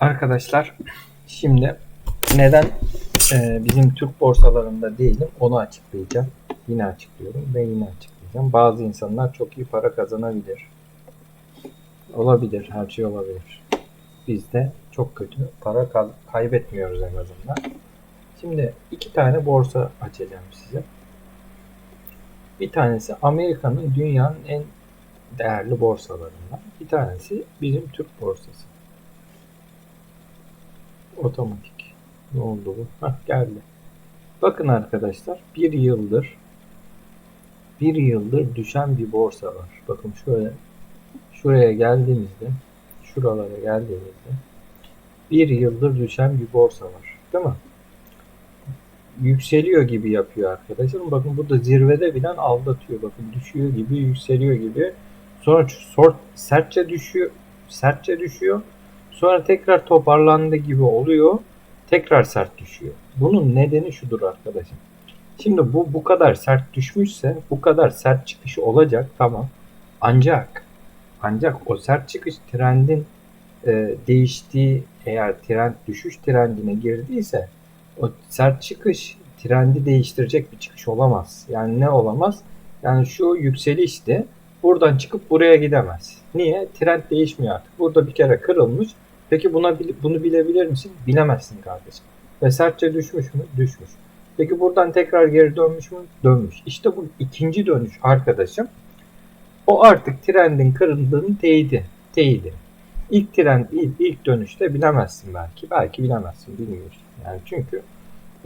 Arkadaşlar şimdi neden e, bizim Türk borsalarında değilim onu açıklayacağım. Yine açıklıyorum ve yine açıklayacağım. Bazı insanlar çok iyi para kazanabilir. Olabilir, her şey olabilir. Biz de çok kötü para kaybetmiyoruz en azından. Şimdi iki tane borsa açacağım size. Bir tanesi Amerika'nın dünyanın en değerli borsalarından. Bir tanesi bizim Türk borsası. Otomatik. Ne oldu bu? Hah geldi. Bakın arkadaşlar bir yıldır bir yıldır düşen bir borsa var. Bakın şöyle şuraya geldiğimizde şuralara geldiğimizde bir yıldır düşen bir borsa var. Değil mi? Yükseliyor gibi yapıyor arkadaşlar. Bakın burada zirvede bilen aldatıyor. Bakın düşüyor gibi, yükseliyor gibi. Sonra sort, sertçe düşüyor. Sertçe düşüyor. Sonra tekrar toparlandı gibi oluyor. Tekrar sert düşüyor. Bunun nedeni şudur arkadaşım. Şimdi bu bu kadar sert düşmüşse bu kadar sert çıkış olacak tamam. Ancak ancak o sert çıkış trendin e, değiştiği eğer trend düşüş trendine girdiyse o sert çıkış trendi değiştirecek bir çıkış olamaz. Yani ne olamaz? Yani şu yükselişti. Buradan çıkıp buraya gidemez. Niye? Trend değişmiyor artık. Burada bir kere kırılmış. Peki buna bunu bilebilir misin? Bilemezsin kardeşim. Ve sertçe düşmüş mü? Düşmüş. Peki buradan tekrar geri dönmüş mü? Dönmüş. İşte bu ikinci dönüş arkadaşım. O artık trendin kırıldığının teyidi. Teyidi. İlk trend, ilk, ilk dönüşte bilemezsin belki. Belki bilemezsin. Bilmiyorsun. Yani çünkü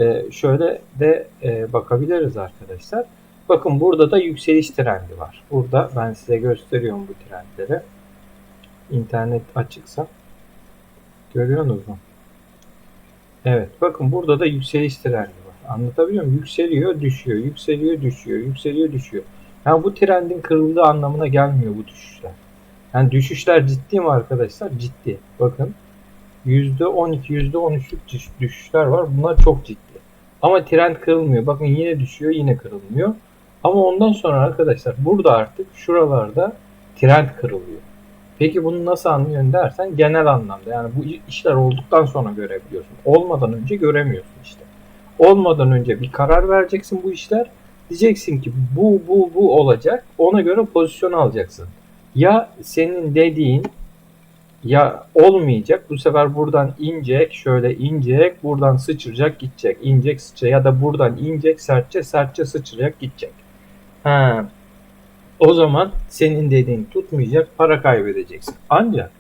e, şöyle de e, bakabiliriz arkadaşlar. Bakın burada da yükseliş trendi var. Burada ben size gösteriyorum bu trendleri. İnternet açıksa görüyorsunuz mu? Evet bakın burada da yükseliş trendi var. Anlatabiliyor muyum? Yükseliyor, düşüyor, yükseliyor, düşüyor, yükseliyor, düşüyor. Yani bu trendin kırıldığı anlamına gelmiyor bu düşüşler. Yani düşüşler ciddi mi arkadaşlar? Ciddi. Bakın %12, %13'lük düş- düşüşler var. Bunlar çok ciddi. Ama trend kırılmıyor. Bakın yine düşüyor, yine kırılmıyor. Ama ondan sonra arkadaşlar burada artık şuralarda trend kırılıyor. Peki bunu nasıl anlıyorsun dersen genel anlamda yani bu işler olduktan sonra görebiliyorsun. Olmadan önce göremiyorsun işte. Olmadan önce bir karar vereceksin bu işler. Diyeceksin ki bu bu bu olacak. Ona göre pozisyon alacaksın. Ya senin dediğin ya olmayacak. Bu sefer buradan inecek, şöyle inecek, buradan sıçrayacak, gidecek. inecek, sıçrayacak ya da buradan inecek, sertçe, sertçe sıçrayacak, gidecek. Ha. O zaman senin dediğin tutmayacak, para kaybedeceksin. Ancak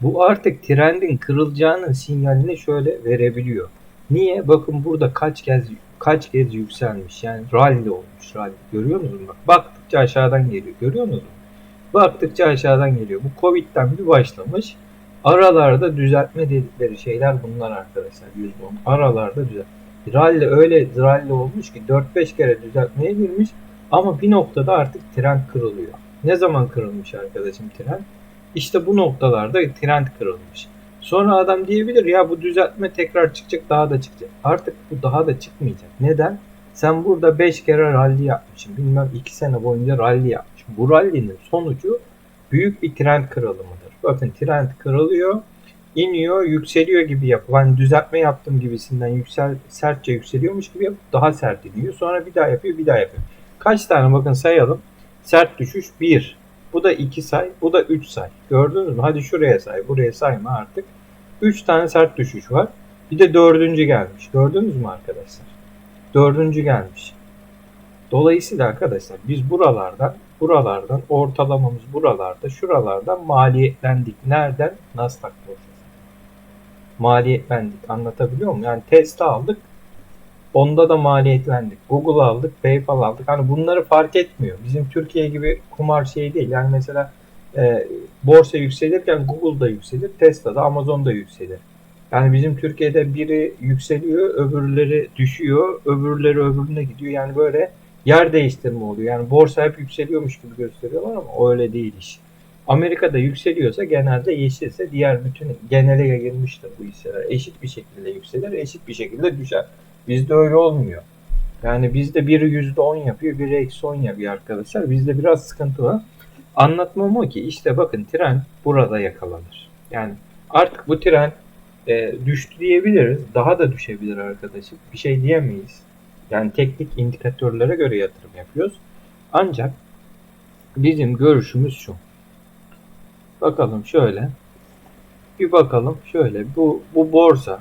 bu artık trendin kırılacağının sinyalini şöyle verebiliyor. Niye? Bakın burada kaç kez kaç kez yükselmiş. Yani rally olmuş rally. Görüyor musunuz? Bak, baktıkça aşağıdan geliyor. Görüyor musunuz? Baktıkça aşağıdan geliyor. Bu Covid'den bir başlamış. Aralarda düzeltme dedikleri şeyler bunlar arkadaşlar. %10. Aralarda düzelt. Rally öyle rally olmuş ki 4-5 kere düzeltmeye girmiş. Ama bir noktada artık trend kırılıyor. Ne zaman kırılmış arkadaşım trend? İşte bu noktalarda trend kırılmış. Sonra adam diyebilir ya bu düzeltme tekrar çıkacak daha da çıkacak. Artık bu daha da çıkmayacak. Neden? Sen burada 5 kere rally yapmışsın. Bilmem 2 sene boyunca rally yapmışsın. Bu rally'nin sonucu büyük bir trend kırılımıdır. Bakın trend kırılıyor, iniyor, yükseliyor gibi yapıp hani düzeltme yaptım gibisinden yüksel sertçe yükseliyormuş gibi yapıp daha sert iniyor. Sonra bir daha yapıyor, bir daha yapıyor. Kaç tane bakın sayalım. Sert düşüş 1. Bu da 2 say. Bu da 3 say. Gördünüz mü? Hadi şuraya say. Buraya sayma artık. 3 tane sert düşüş var. Bir de dördüncü gelmiş. Gördünüz mü arkadaşlar? Dördüncü gelmiş. Dolayısıyla arkadaşlar biz buralardan buralardan ortalamamız buralarda şuralardan maliyetlendik. Nereden? Nasdaq borsası. Maliyetlendik. Anlatabiliyor muyum? Yani Tesla aldık. Onda da maliyetlendik. Google aldık, PayPal aldık. Hani bunları fark etmiyor. Bizim Türkiye gibi kumar şey değil. Yani mesela e, borsa yükselirken Google da yükselir, Tesla da, Amazon da yükselir. Yani bizim Türkiye'de biri yükseliyor, öbürleri düşüyor, öbürleri öbürüne gidiyor. Yani böyle yer değiştirme oluyor. Yani borsa hep yükseliyormuş gibi gösteriyorlar ama öyle değil iş. Amerika'da yükseliyorsa genelde yeşilse diğer bütün genele yayılmıştır bu hisseler. Eşit bir şekilde yükselir, eşit bir şekilde düşer. Bizde öyle olmuyor. Yani bizde biri %10 yapıyor, biri eksi 10 yapıyor arkadaşlar. Bizde biraz sıkıntı var. Anlatmam o ki işte bakın trend burada yakalanır. Yani artık bu trend e, düştü diyebiliriz. Daha da düşebilir arkadaşım. Bir şey diyemeyiz. Yani teknik indikatörlere göre yatırım yapıyoruz. Ancak bizim görüşümüz şu. Bakalım şöyle. Bir bakalım şöyle. Bu, bu borsa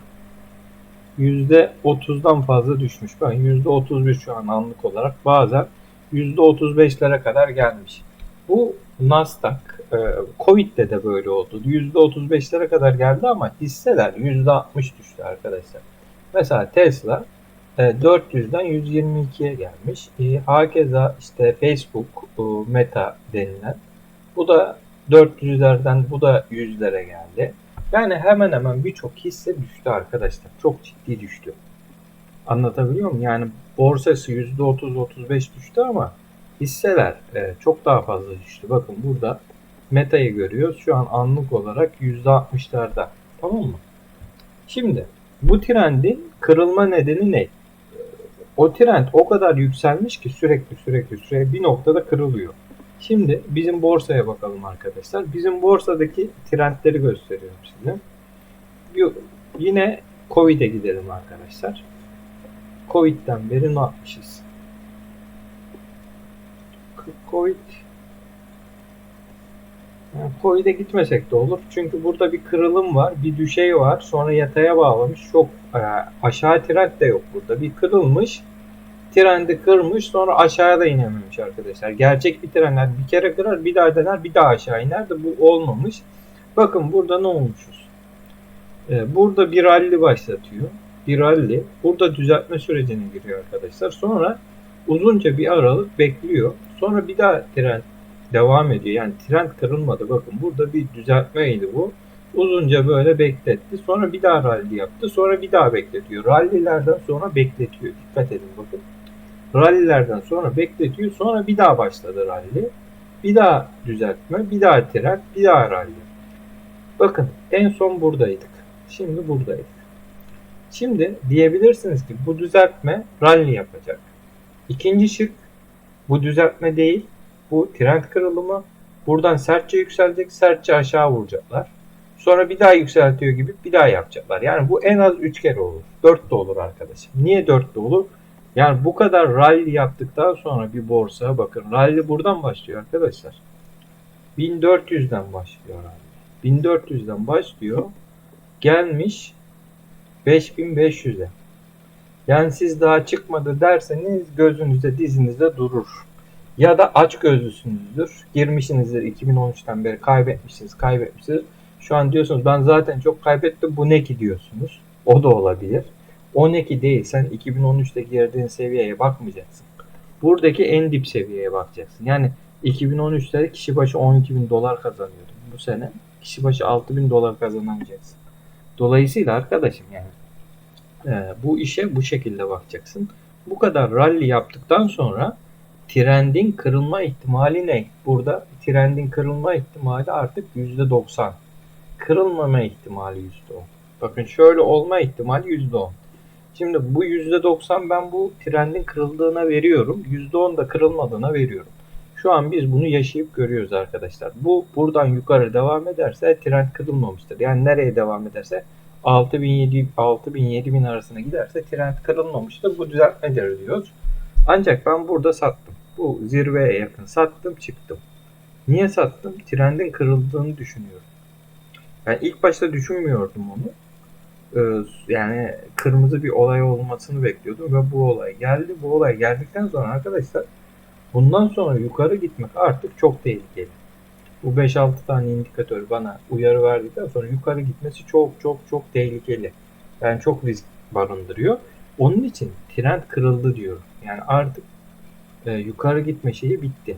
%30'dan fazla düşmüş. Ben %31 şu an anlık olarak bazen %35'lere kadar gelmiş. Bu Nasdaq e, Covid'de de böyle oldu. %35'lere kadar geldi ama hisseler %60 düştü arkadaşlar. Mesela Tesla e, 400'den 122'ye gelmiş. E, hakeza işte Facebook, e, Meta denilen bu da 400'lerden bu da 100'lere geldi. Yani hemen hemen birçok hisse düştü arkadaşlar. Çok ciddi düştü. Anlatabiliyor muyum? Yani borsası %30-35 düştü ama hisseler e, çok daha fazla düştü. Bakın burada Meta'yı görüyoruz. Şu an anlık olarak %60'larda. Tamam mı? Şimdi bu trendin kırılma nedeni ne? O trend o kadar yükselmiş ki sürekli sürekli sürekli bir noktada kırılıyor. Şimdi bizim borsaya bakalım arkadaşlar. Bizim borsadaki trendleri gösteriyorum size. Yine Covid'e gidelim arkadaşlar. Covid'den beri ne yapmışız? Covid yani Covid'e gitmesek de olur. Çünkü burada bir kırılım var, bir düşey var. Sonra yataya bağlamış. Çok e, aşağı trend de yok burada. Bir kırılmış, trendi kırmış sonra aşağıya da inememiş arkadaşlar. Gerçek bir trendler bir kere kırar bir daha dener bir daha aşağı iner de bu olmamış. Bakın burada ne olmuşuz? Ee, burada bir rally başlatıyor. Bir rally. Burada düzeltme sürecine giriyor arkadaşlar. Sonra uzunca bir aralık bekliyor. Sonra bir daha trend devam ediyor. Yani trend kırılmadı. Bakın burada bir düzeltmeydi bu. Uzunca böyle bekletti. Sonra bir daha rally yaptı. Sonra bir daha bekletiyor. Rallylerden sonra bekletiyor. Dikkat edin bakın. Rallylerden sonra bekletiyor. Sonra bir daha başladı rally. Bir daha düzeltme. Bir daha trend. Bir daha rally. Bakın en son buradaydık. Şimdi buradaydık. Şimdi diyebilirsiniz ki bu düzeltme rally yapacak. İkinci şık bu düzeltme değil. Bu trend kırılımı. Buradan sertçe yükselecek. Sertçe aşağı vuracaklar. Sonra bir daha yükseltiyor gibi bir daha yapacaklar. Yani bu en az 3 kere olur. 4 de olur arkadaşım. Niye 4 de olur? Yani bu kadar rally yaptıktan sonra bir borsa bakın rally buradan başlıyor arkadaşlar. 1400'den başlıyor rally. 1400'den başlıyor. Gelmiş 5500'e. Yani siz daha çıkmadı derseniz gözünüzde dizinizde durur. Ya da aç gözlüsünüzdür. Girmişsinizdir 2013'ten beri kaybetmişsiniz kaybetmişsiniz. Şu an diyorsunuz ben zaten çok kaybettim bu ne ki diyorsunuz. O da olabilir. O ne ki değil. Sen 2013'te girdiğin seviyeye bakmayacaksın. Buradaki en dip seviyeye bakacaksın. Yani 2013'te kişi başı 12 bin dolar kazanıyordun. Bu sene kişi başı 6 bin dolar kazanamayacaksın. Dolayısıyla arkadaşım yani e, bu işe bu şekilde bakacaksın. Bu kadar rally yaptıktan sonra trendin kırılma ihtimali ne? Burada trendin kırılma ihtimali artık %90. Kırılmama ihtimali %10. Bakın şöyle olma ihtimali %10. Şimdi bu %90 ben bu trendin kırıldığına veriyorum. %10 da kırılmadığına veriyorum. Şu an biz bunu yaşayıp görüyoruz arkadaşlar. Bu buradan yukarı devam ederse trend kırılmamıştır. Yani nereye devam ederse 6000 6000 7000 arasına giderse trend kırılmamıştır. Bu düzeltmedir diyoruz. Ancak ben burada sattım. Bu zirveye yakın sattım çıktım. Niye sattım? Trendin kırıldığını düşünüyorum. Ben ilk başta düşünmüyordum onu. Ee, yani kırmızı bir olay olmasını bekliyordum ve bu olay geldi. Bu olay geldikten sonra arkadaşlar bundan sonra yukarı gitmek artık çok tehlikeli. Bu 5-6 tane indikatör bana uyarı verdikten sonra yukarı gitmesi çok çok çok tehlikeli. Yani çok risk barındırıyor. Onun için trend kırıldı diyorum. Yani artık e, yukarı gitme şeyi bitti.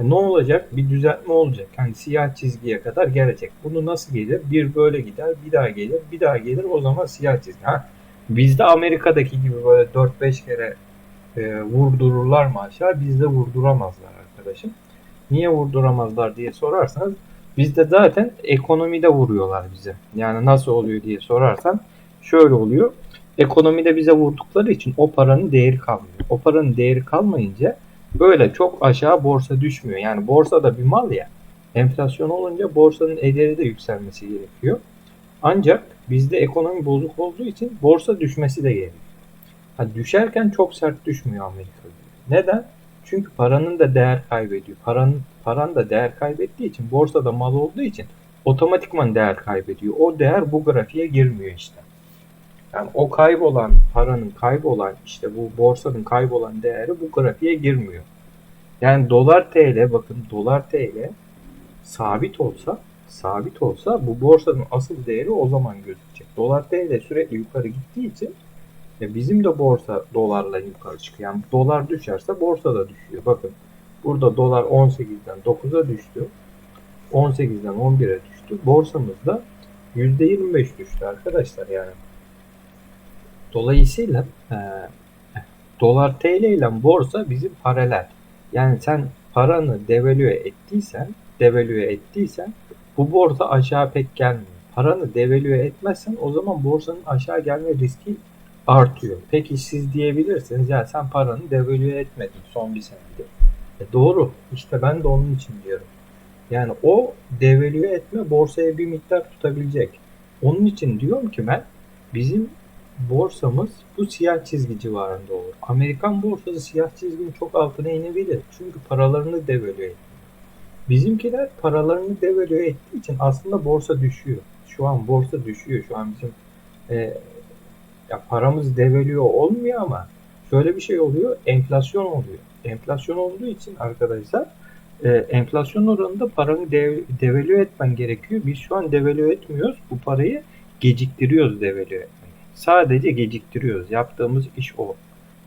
E, ne olacak? Bir düzeltme olacak. Yani siyah çizgiye kadar gelecek. Bunu nasıl gelir? Bir böyle gider, bir daha gelir, bir daha gelir. O zaman siyah çizgi. Ha, bizde Amerika'daki gibi böyle 4-5 kere e, vurdururlar mı aşağı? Bizde vurduramazlar arkadaşım. Niye vurduramazlar diye sorarsanız bizde zaten ekonomide vuruyorlar bize. Yani nasıl oluyor diye sorarsan şöyle oluyor. Ekonomide bize vurdukları için o paranın değeri kalmıyor. O paranın değeri kalmayınca böyle çok aşağı borsa düşmüyor. Yani borsa da bir mal ya. Enflasyon olunca borsanın ederi de yükselmesi gerekiyor. Ancak bizde ekonomi bozuk olduğu için borsa düşmesi de gerekiyor. Ha, düşerken çok sert düşmüyor Amerika'da. Neden? Çünkü paranın da değer kaybediyor. Paranın paran da değer kaybettiği için borsada mal olduğu için otomatikman değer kaybediyor. O değer bu grafiğe girmiyor işte. Yani o kaybolan paranın kaybolan işte bu borsanın kaybolan değeri bu grafiğe girmiyor. Yani dolar TL bakın dolar TL sabit olsa sabit olsa bu borsanın asıl değeri o zaman gözükecek. Dolar TL sürekli yukarı gittiği için e bizim de borsa dolarla yukarı çıkıyor. Yani dolar düşerse borsa da düşüyor. Bakın burada dolar 18'den 9'a düştü. 18'den 11'e düştü. Borsamız da %25 düştü arkadaşlar yani. Dolayısıyla e, dolar TL ile borsa bizim paralel. Yani sen paranı devalüe ettiysen, devalüe ettiysen bu borsa aşağı pek gelmiyor. Paranı devalüe etmezsen o zaman borsanın aşağı gelme riski artıyor. Peki siz diyebilirsiniz ya sen paranı devalüe etmedin son bir senede. E doğru. İşte ben de onun için diyorum. Yani o devalüe etme borsaya bir miktar tutabilecek. Onun için diyorum ki ben bizim borsamız bu siyah çizgi civarında olur. Amerikan borsası siyah çizginin çok altına inebilir. Çünkü paralarını devalüe. Bizimkiler paralarını devalüe ettiği için aslında borsa düşüyor. Şu an borsa düşüyor. Şu an bizim e, ya paramız devalüe olmuyor ama şöyle bir şey oluyor. Enflasyon oluyor. Enflasyon olduğu için arkadaşlar e, enflasyon oranında paranı dev, devalüe etmen gerekiyor. Biz şu an devalüe etmiyoruz. Bu parayı geciktiriyoruz devalüe. Sadece geciktiriyoruz. Yaptığımız iş o.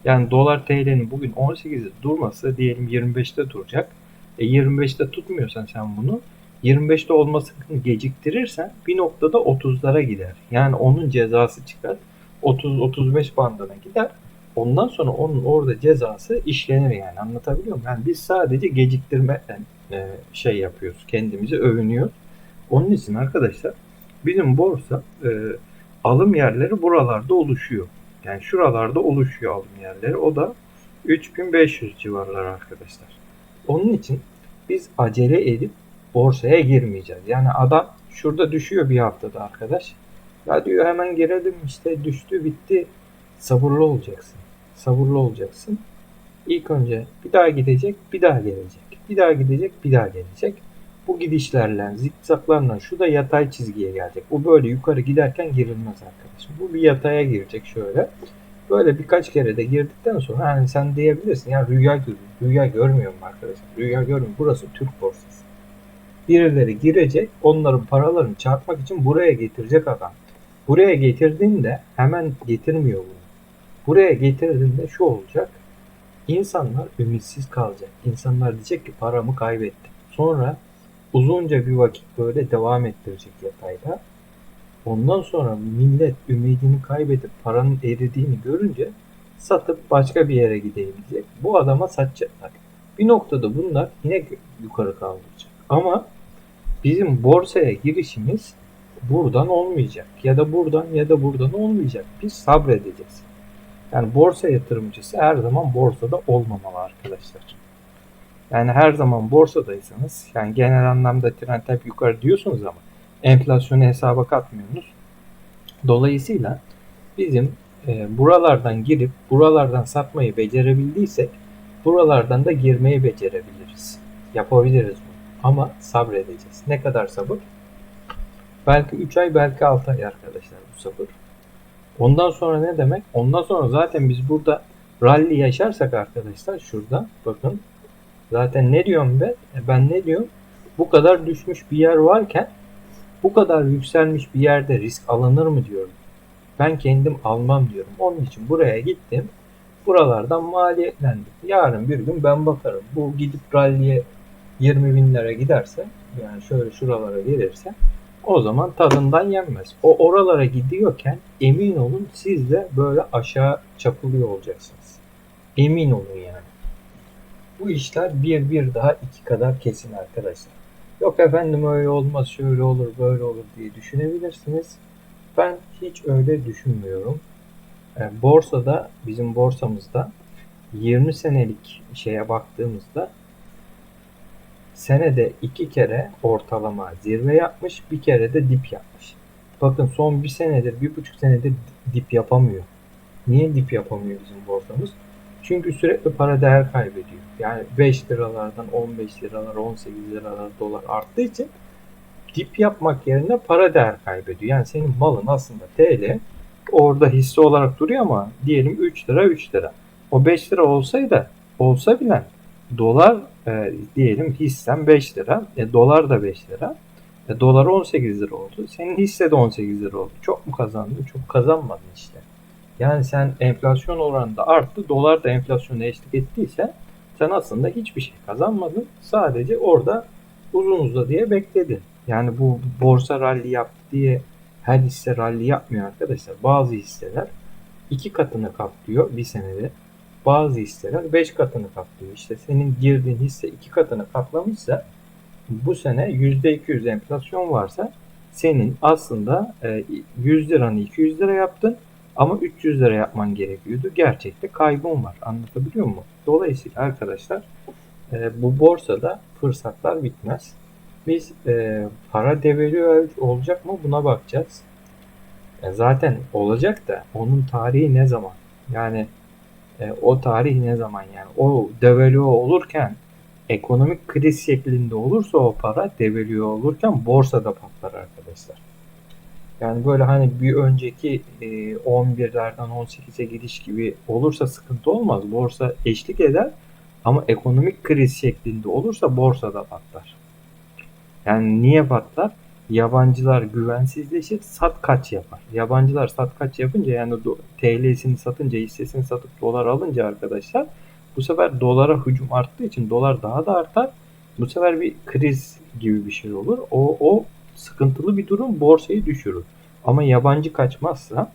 Yani dolar TL'nin bugün 18'de durması diyelim 25'te duracak. E 25'te tutmuyorsan sen bunu 25'te olmasını geciktirirsen bir noktada 30'lara gider. Yani onun cezası çıkar. 30-35 bandına gider. Ondan sonra onun orada cezası işlenir yani anlatabiliyor muyum? Yani biz sadece geciktirmeden e, şey yapıyoruz. Kendimizi övünüyoruz. Onun için arkadaşlar bizim borsa e, alım yerleri buralarda oluşuyor. Yani şuralarda oluşuyor alım yerleri. O da 3500 civarlar arkadaşlar. Onun için biz acele edip borsaya girmeyeceğiz. Yani adam şurada düşüyor bir haftada arkadaş. Ya diyor hemen girelim işte düştü bitti. Sabırlı olacaksın. Sabırlı olacaksın. İlk önce bir daha gidecek, bir daha gelecek. Bir daha gidecek, bir daha gelecek. Bu gidişlerle, zikzaklarla şu da yatay çizgiye gelecek. Bu böyle yukarı giderken girilmez arkadaşım. Bu bir yataya girecek şöyle. Böyle birkaç kere de girdikten sonra hani sen diyebilirsin ya rüya görüyorum. Rüya görmüyorum arkadaşlar. Rüya görmüyorum. Burası Türk borsası. Birileri girecek, onların paralarını çarpmak için buraya getirecek adam. Buraya getirdiğinde hemen getirmiyor bunu. Buraya getirdiğinde şu olacak. İnsanlar ümitsiz kalacak. İnsanlar diyecek ki paramı kaybettim. Sonra uzunca bir vakit böyle devam ettirecek yatayda. Ondan sonra millet ümidini kaybedip paranın eridiğini görünce satıp başka bir yere gideyim diyecek. Bu adama satacaklar. Bir noktada bunlar yine yukarı kaldıracak. Ama bizim borsaya girişimiz buradan olmayacak. Ya da buradan ya da buradan olmayacak. Biz sabredeceğiz. Yani borsa yatırımcısı her zaman borsada olmamalı arkadaşlar. Yani her zaman borsadaysanız yani genel anlamda trend hep yukarı diyorsunuz ama enflasyonu hesaba katmıyorsunuz. Dolayısıyla bizim e, buralardan girip buralardan satmayı becerebildiysek buralardan da girmeyi becerebiliriz. Yapabiliriz bunu. Ama sabredeceğiz. Ne kadar sabır? Belki 3 ay belki 6 ay arkadaşlar bu sabır. Ondan sonra ne demek? Ondan sonra zaten biz burada rally yaşarsak arkadaşlar şurada bakın zaten ne diyorum ben? E ben ne diyorum? Bu kadar düşmüş bir yer varken bu kadar yükselmiş bir yerde risk alınır mı diyorum. Ben kendim almam diyorum. Onun için buraya gittim. Buralardan maliyetlendim. Yarın bir gün ben bakarım. Bu gidip rally'e 20 bin lira giderse yani şöyle şuralara gelirse o zaman tadından yenmez. O oralara gidiyorken emin olun siz de böyle aşağı çapılıyor olacaksınız. Emin olun yani. Bu işler bir bir daha iki kadar kesin arkadaşlar. Yok efendim öyle olmaz, şöyle olur, böyle olur diye düşünebilirsiniz. Ben hiç öyle düşünmüyorum. E, borsada, bizim borsamızda 20 senelik şeye baktığımızda senede iki kere ortalama zirve yapmış, bir kere de dip yapmış. bakın son bir senedir, bir buçuk senedir dip yapamıyor. Niye dip yapamıyor bizim borsamız? Çünkü sürekli para değer kaybediyor. Yani 5 liralardan 15 liralar, 18 liralar dolar arttığı için dip yapmak yerine para değer kaybediyor. Yani senin malın aslında TL orada hisse olarak duruyor ama diyelim 3 lira 3 lira. O 5 lira olsaydı olsa bile dolar e, diyelim hissen 5 lira. E, dolar da 5 lira. E, dolar 18 lira oldu. Senin hisse de 18 lira oldu. Çok mu kazandın? Çok kazanmadın işte. Yani sen enflasyon oranında arttı. Dolar da enflasyona eşlik ettiyse sen aslında hiçbir şey kazanmadın. Sadece orada uzun uzadıya bekledin. Yani bu borsa rally yaptı diye her hisse rally yapmıyor arkadaşlar. Bazı hisseler iki katını kaplıyor bir senede. Bazı hisseler 5 katını kaplıyor. İşte senin girdiğin hisse iki katını kaplamışsa bu sene %200 enflasyon varsa senin aslında 100 liranı 200 lira yaptın ama 300 lira yapman gerekiyordu. Gerçekte kaybın var. Anlatabiliyor muyum? Dolayısıyla arkadaşlar bu borsada fırsatlar bitmez. Biz e, para devalüe olacak mı buna bakacağız. E, zaten olacak da onun tarihi ne zaman? Yani e, o tarih ne zaman yani? O devalüe olurken ekonomik kriz şeklinde olursa o para devalüe olurken borsada patlar arkadaşlar. Yani böyle hani bir önceki e, 11'lerden 18'e gidiş gibi olursa sıkıntı olmaz. Borsa eşlik eder ama ekonomik kriz şeklinde olursa borsada patlar. Yani niye patlar? Yabancılar güvensizleşir, sat kaç yapar. Yabancılar sat kaç yapınca yani TL'sini satınca, hissesini satıp dolar alınca arkadaşlar bu sefer dolara hücum arttığı için dolar daha da artar. Bu sefer bir kriz gibi bir şey olur. O, o sıkıntılı bir durum borsayı düşürür. Ama yabancı kaçmazsa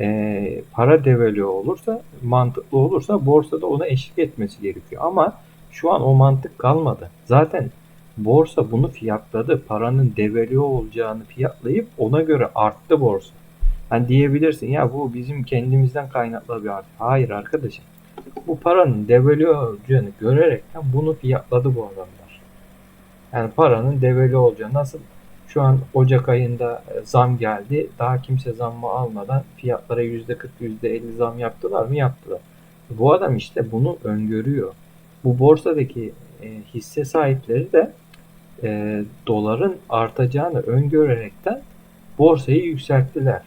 e, para devalüe olursa mantıklı olursa borsada ona eşlik etmesi gerekiyor. Ama şu an o mantık kalmadı. Zaten borsa bunu fiyatladı. Paranın devalüe olacağını fiyatlayıp ona göre arttı borsa. Hani diyebilirsin ya bu bizim kendimizden kaynaklı bir artış. Hayır arkadaşım. Bu paranın devalüe olacağını görerekten bunu fiyatladı bu adamlar. Yani paranın devalüe olacağı nasıl şu an Ocak ayında e, zam geldi. Daha kimse zammı almadan fiyatlara %40, %50 zam yaptılar mı? Yaptılar. Bu adam işte bunu öngörüyor. Bu borsadaki e, hisse sahipleri de e, doların artacağını öngörerekten borsayı yükselttiler.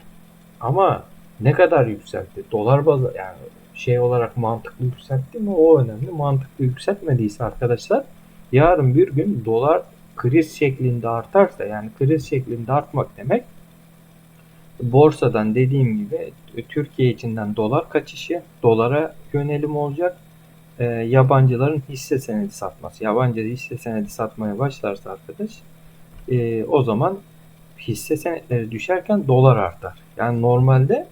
Ama ne kadar yükseltti? Dolar bazı yani şey olarak mantıklı yükseltti mi? O önemli. Mantıklı yükseltmediyse arkadaşlar yarın bir gün dolar kriz şeklinde artarsa yani kriz şeklinde artmak demek borsadan dediğim gibi Türkiye içinden dolar kaçışı, dolara yönelim olacak e, yabancıların hisse senedi satması. Yabancı hisse senedi satmaya başlarsa arkadaş e, o zaman hisse senetleri düşerken dolar artar. Yani normalde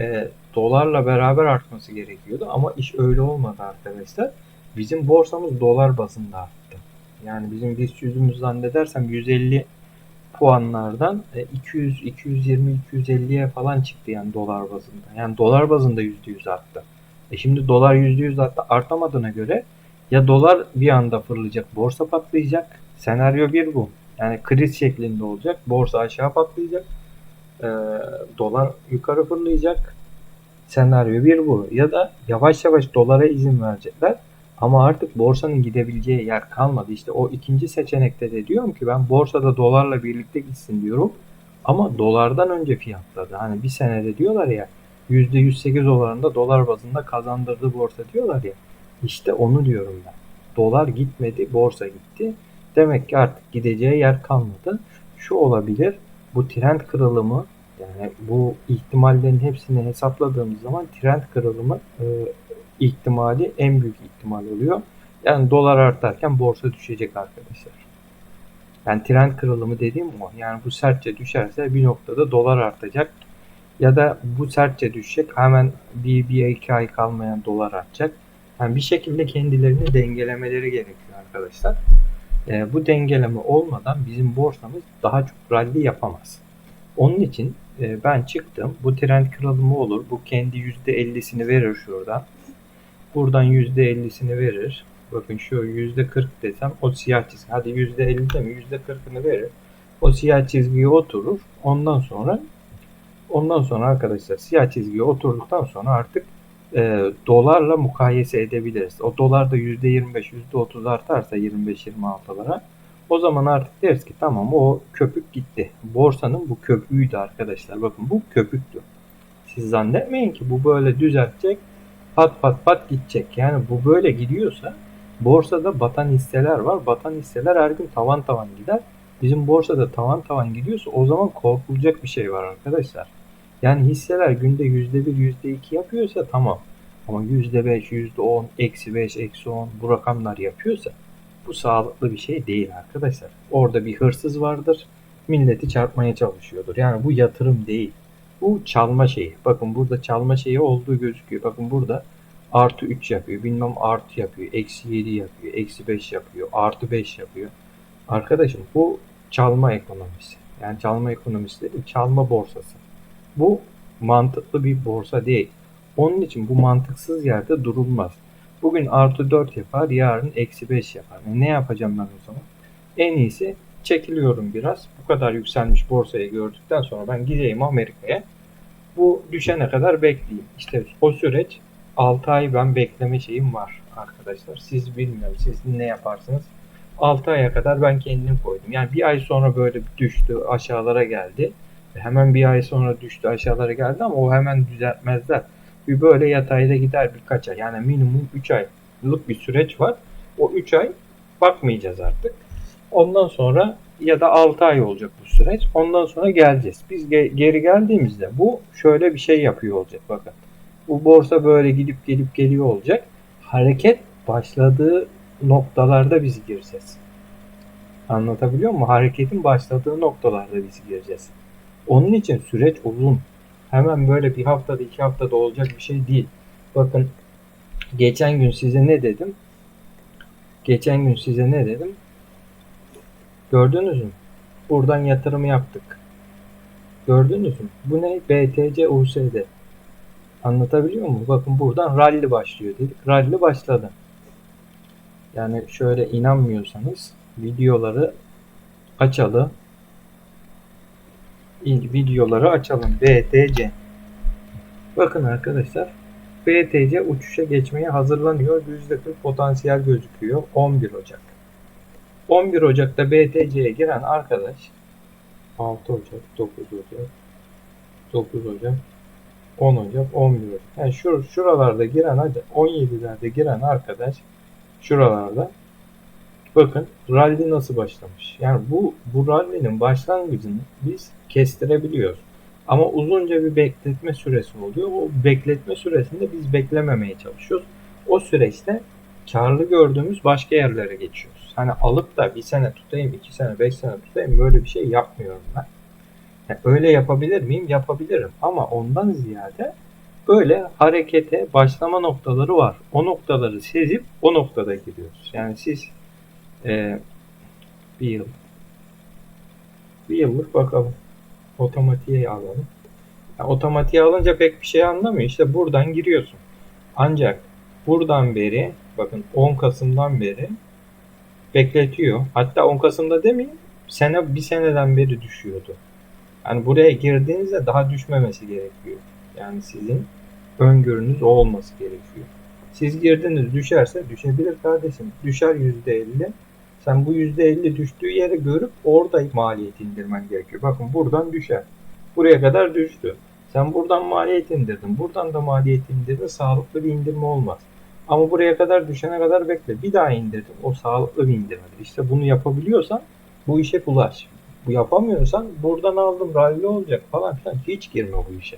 e, dolarla beraber artması gerekiyordu ama iş öyle olmadı arkadaşlar. Bizim borsamız dolar bazında arttı. Yani bizim BIST yüzümüz zannedersem 150 puanlardan 200, 220, 250'ye falan çıktı yani dolar bazında. Yani dolar bazında %100 arttı. E şimdi dolar %100 arttı, artamadığına göre ya dolar bir anda fırlayacak, borsa patlayacak. Senaryo bir bu. Yani kriz şeklinde olacak. Borsa aşağı patlayacak. E, dolar yukarı fırlayacak. Senaryo bir bu. Ya da yavaş yavaş dolara izin verecekler. Ama artık borsanın gidebileceği yer kalmadı. İşte o ikinci seçenekte de diyorum ki ben borsada dolarla birlikte gitsin diyorum. Ama dolardan önce fiyatladı. Hani bir senede diyorlar ya %108 oranında dolar bazında kazandırdı borsa diyorlar ya. İşte onu diyorum ben. Dolar gitmedi, borsa gitti. Demek ki artık gideceği yer kalmadı. Şu olabilir. Bu trend kırılımı yani bu ihtimallerin hepsini hesapladığımız zaman trend kırılımı e, ihtimali en büyük ihtimal oluyor. Yani dolar artarken borsa düşecek arkadaşlar. Yani trend kırılımı dediğim o. Yani bu sertçe düşerse bir noktada dolar artacak. Ya da bu sertçe düşecek. Hemen bir, bir iki ay kalmayan dolar artacak. Yani bir şekilde kendilerini dengelemeleri gerekiyor arkadaşlar. E, bu dengeleme olmadan bizim borsamız daha çok rally yapamaz. Onun için e, ben çıktım. Bu trend kırılımı olur. Bu kendi %50'sini verir şuradan. Buradan %50'sini verir. Bakın şu %40 desem o siyah çizgi. Hadi %50 de mi? %40'ını verir. O siyah çizgiye oturur. Ondan sonra ondan sonra arkadaşlar siyah çizgiye oturduktan sonra artık e, dolarla mukayese edebiliriz. O dolar da %25, %30 artarsa 25-26'lara o zaman artık deriz ki tamam o köpük gitti. Borsanın bu köpüğüydü arkadaşlar. Bakın bu köpüktü. Siz zannetmeyin ki bu böyle düzeltecek pat pat pat gidecek. Yani bu böyle gidiyorsa borsada batan hisseler var. Batan hisseler her gün tavan tavan gider. Bizim borsada tavan tavan gidiyorsa o zaman korkulacak bir şey var arkadaşlar. Yani hisseler günde %1, %2 yapıyorsa tamam. Ama %5, %10, eksi 5, eksi 10 bu rakamlar yapıyorsa bu sağlıklı bir şey değil arkadaşlar. Orada bir hırsız vardır. Milleti çarpmaya çalışıyordur. Yani bu yatırım değil. Bu çalma şeyi. Bakın burada çalma şeyi olduğu gözüküyor. Bakın burada artı 3 yapıyor. Bilmem artı yapıyor. Eksi 7 yapıyor. Eksi 5 yapıyor. Artı 5 yapıyor. Arkadaşım bu çalma ekonomisi. Yani çalma ekonomisi değil, çalma borsası. Bu mantıklı bir borsa değil. Onun için bu mantıksız yerde durulmaz. Bugün artı 4 yapar, yarın eksi 5 yapar. E ne yapacağım ben o zaman? En iyisi çekiliyorum biraz. Bu kadar yükselmiş borsayı gördükten sonra ben gideyim Amerika'ya. Bu düşene kadar bekleyeyim. İşte o süreç 6 ay ben bekleme şeyim var arkadaşlar. Siz bilmiyorum siz ne yaparsınız. 6 aya kadar ben kendim koydum. Yani bir ay sonra böyle düştü aşağılara geldi. Hemen bir ay sonra düştü aşağılara geldi ama o hemen düzeltmezler. Bir böyle yatayda gider birkaç ay. Yani minimum 3 aylık bir süreç var. O 3 ay bakmayacağız artık. Ondan sonra ya da 6 ay olacak bu süreç. Ondan sonra geleceğiz. Biz ge- geri geldiğimizde bu şöyle bir şey yapıyor olacak bakın. Bu borsa böyle gidip gelip geliyor olacak. Hareket başladığı noktalarda biz gireceğiz. Anlatabiliyor muyum? Hareketin başladığı noktalarda biz gireceğiz. Onun için süreç uzun. Hemen böyle bir haftada iki haftada olacak bir şey değil. Bakın geçen gün size ne dedim? Geçen gün size ne dedim? Gördünüz mü? Buradan yatırım yaptık. Gördünüz mü? Bu ne? BTC USD. Anlatabiliyor muyum? Bakın buradan rally başlıyor dedik. Rally başladı. Yani şöyle inanmıyorsanız videoları açalım. İlk videoları açalım. BTC. Bakın arkadaşlar. BTC uçuşa geçmeye hazırlanıyor. %40 potansiyel gözüküyor. 11 Ocak. 11 Ocak'ta BTC'ye giren arkadaş 6 Ocak, 9 Ocak, 9 Ocak, 10 Ocak, 11 Ocak. Yani şur, şuralarda giren hadi 17'lerde giren arkadaş şuralarda bakın rally nasıl başlamış. Yani bu bu rally'nin başlangıcını biz kestirebiliyoruz. Ama uzunca bir bekletme süresi oluyor. O bekletme süresinde biz beklememeye çalışıyoruz. O süreçte karlı gördüğümüz başka yerlere geçiyoruz. Hani alıp da bir sene tutayım, iki sene, beş sene tutayım böyle bir şey yapmıyorum ben. Yani öyle yapabilir miyim? Yapabilirim. Ama ondan ziyade böyle harekete başlama noktaları var. O noktaları sezip o noktada giriyoruz. Yani siz e, bir yıl bir yıllık bakalım. Otomatiğe alalım. Yani otomatiğe alınca pek bir şey anlamıyor. İşte buradan giriyorsun. Ancak buradan beri bakın 10 Kasım'dan beri bekletiyor. Hatta 10 Kasım'da demeyeyim sene bir seneden beri düşüyordu. Yani buraya girdiğinizde daha düşmemesi gerekiyor. Yani sizin öngörünüz o olması gerekiyor. Siz girdiniz düşerse düşebilir kardeşim. Düşer %50. Sen bu %50 düştüğü yere görüp orada maliyet indirmen gerekiyor. Bakın buradan düşer. Buraya kadar düştü. Sen buradan maliyet indirdin. Buradan da maliyet indirdin. Sağlıklı bir indirme olmaz. Ama buraya kadar düşene kadar bekle. Bir daha indirdin. O sağlıklı bir indirmedir. İşte bunu yapabiliyorsan bu işe bulaş. Bu yapamıyorsan buradan aldım rally olacak falan filan. Hiç girme bu işe.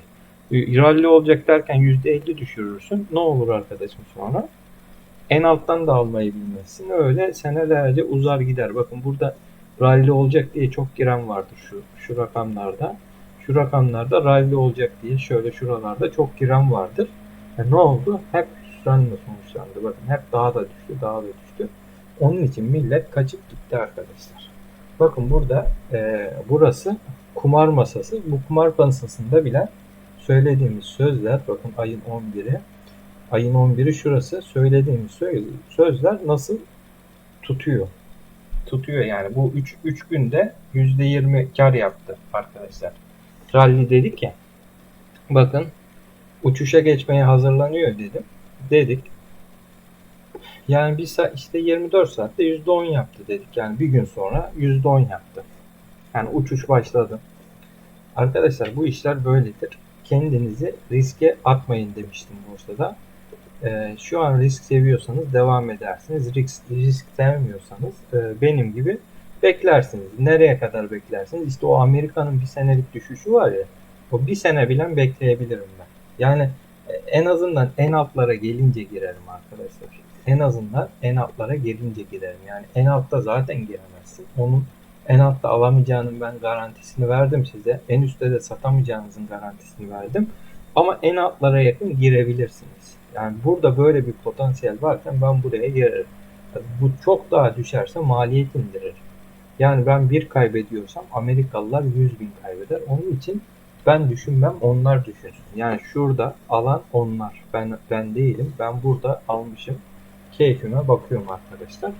Rally olacak derken %50 düşürürsün. Ne olur arkadaşım sonra? En alttan da almayı bilmezsin. Öyle senelerce uzar gider. Bakın burada rally olacak diye çok giren vardır şu şu rakamlarda. Şu rakamlarda rally olacak diye şöyle şuralarda çok giren vardır. E ne oldu? Hep hüsranla sonuçlandı. Bakın hep daha da düştü, daha da düştü. Onun için millet kaçıp gitti arkadaşlar. Bakın burada e, burası kumar masası. Bu kumar masasında bile söylediğimiz sözler bakın ayın 11'i ayın 11'i şurası söylediğimiz sözler nasıl tutuyor. tutuyor yani. Bu 3 3 günde %20 kar yaptı arkadaşlar. Rally dedik ya. Bakın uçuşa geçmeye hazırlanıyor dedim. Dedik. Yani bir saat işte 24 saatte %10 yaptı dedik. Yani bir gün sonra %10 yaptı. Yani uçuş başladı. Arkadaşlar bu işler böyledir. Kendinizi riske atmayın demiştim borsada. Ee, şu an risk seviyorsanız devam edersiniz. Risk, risk sevmiyorsanız e, benim gibi beklersiniz. Nereye kadar beklersiniz? İşte o Amerika'nın bir senelik düşüşü var ya. O bir sene bilen bekleyebilirim ben. Yani en azından en altlara gelince girerim arkadaşlar. En azından en altlara gelince girerim. Yani en altta zaten giremezsin. Onun en altta alamayacağının ben garantisini verdim size. En üstte de satamayacağınızın garantisini verdim. Ama en altlara yakın girebilirsiniz. Yani burada böyle bir potansiyel varken ben buraya girerim. Bu çok daha düşerse maliyet indirir. Yani ben bir kaybediyorsam Amerikalılar 100 bin kaybeder. Onun için ben düşünmem onlar düşünsün. Yani şurada alan onlar. Ben ben değilim. Ben burada almışım. Keyfime bakıyorum arkadaşlar.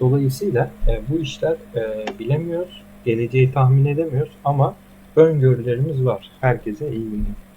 Dolayısıyla e, bu işler e, bilemiyoruz. Geleceği tahmin edemiyoruz ama öngörülerimiz var. Herkese iyi günler.